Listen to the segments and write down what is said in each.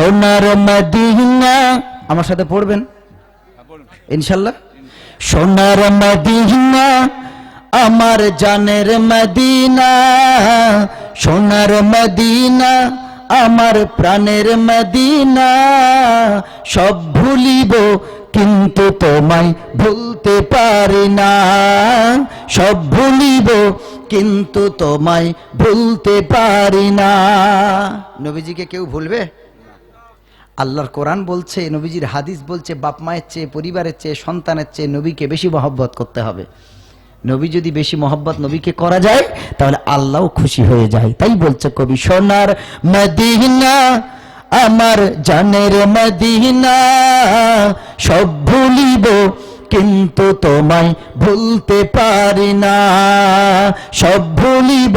সোনার মদিনা। আমার সাথে পড়বেন? ইনশাল্লাহ। সোনার মদিনা, আমার জানের মদিনা। সোনার মদিনা, আমার প্রাণের মদিনা। সব ভুলিব, কিন্তু তোমায় ভুলতে পারি না। সব ভুলিব, কিন্তু তোমায় ভুলতে পারি না। নবীজিকে কেউ ভুলবে? আল্লাহর কোরআন বলছে, নবীজির হাদিস বলছে, বাপ মায়ের চেয়ে, পরিবারের চেয়ে, সন্তানের চেয়ে নবীকে বেশি মহব্বত করতে হবে। নবী যদি বেশি মহব্বত নবীকে করা যায়, তাহলে আল্লাহও খুশি হয়ে যায়। তাই বলছে কবি সোনার মদিনা, আমার জানের মদিনা, সব ভুলিব, কিন্তু তোমায় ভুলতে পারি না। সব ভুলিব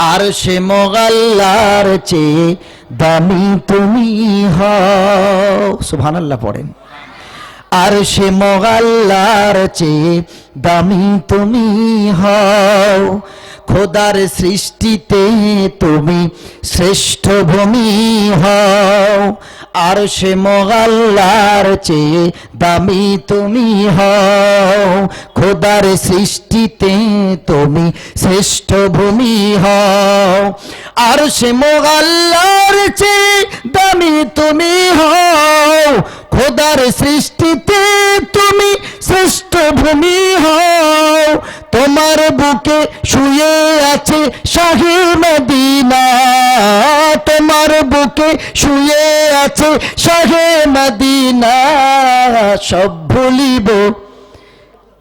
আর সে মোগাল্লার চেয়ে দামি তুমি হও। সুবহানাল্লাহ পড়েন। আর সে মোগাল্লার চেয়ে দামি তুমি হও। খোদার সৃষ্টিতে তুমি শ্রেষ্ঠ ভূমি হও। আর সে মোগাল্লার চেয়ে দামি তুমি হও। খোদার সৃষ্টিতে তুমি শ্রেষ্ঠ ভূমি হও। আর সে মোগাল্লার চেয়ে দামি তুমি হও। খোদার সৃষ্টিতে তুমি শ্রেষ্ঠ ভূমি হও। তোমার বুকে শুয়ে আছে শাহী মদিনা। তোমার বুকে শুয়ে আছে শাহে মদিনা। সব ভুলিব।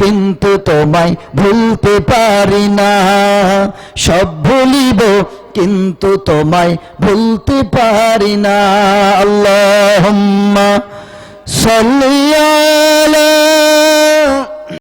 কিন্তু তোমায় ভুলতে পারি না। সব ভুলিব, কিন্তু তোমায় ভুলতে পারি না। আল্লাহ সাল্লি আলা